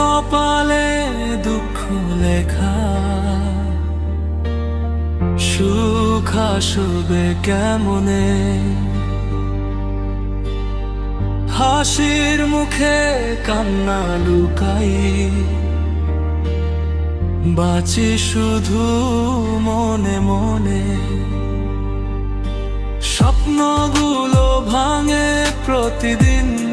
কপালে দুঃখ লেখা। সুখ আসবে কেমনে? হাসির মুখে কান্না লুকাই। বাঁচি শুধু মনে মনে। স্বপ্নগুলো ভাঙে প্রতিদিন।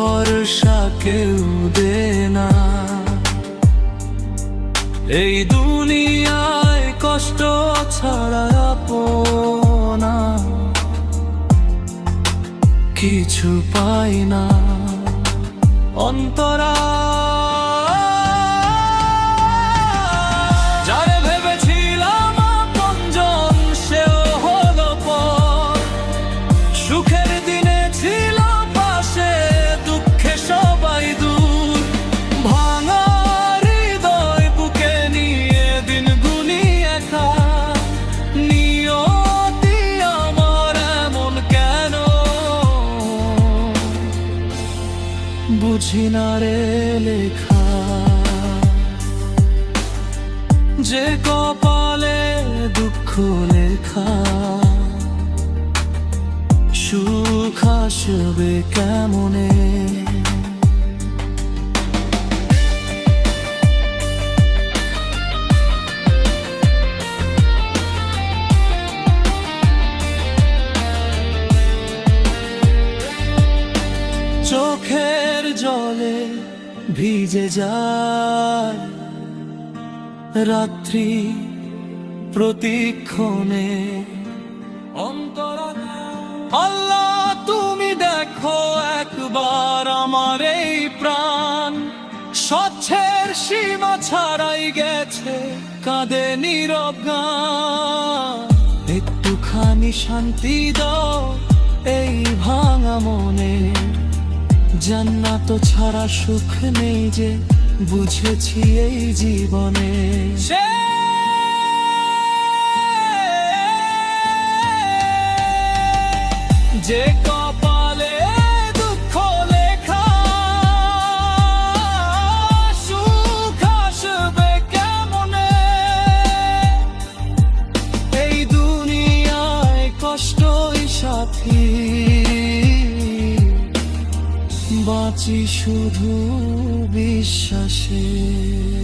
ভরসা কেউ দে না এই দুনিয়ায় কষ্ট ছাড়া না কিছু পাই না। অন্তরা বুঝি না রে লেখা। যে কপালে দুঃখ লেখা। সুখ আসবে কেমনে? জলে ভিজে যায়। রাত্রি প্রতিক্ষণে অন্তরা আল্লাহ, তুমি দেখো একবার আমার এই প্রাণ। স্বচ্ছের সীমা ছাড়াই গেছে, কাঁদে নীরব একটুখানি শান্তি দাও এই ভাঙা মনে। জান্নাত ছাড়া সুখ নেই যে বুঝেছি এই জীবনে। যে কপালে দুঃখ লেখা, সুখ এই দুনিয়ায় কষ্টই সাথী। বাঁচি শুধু বিশ্বাসে।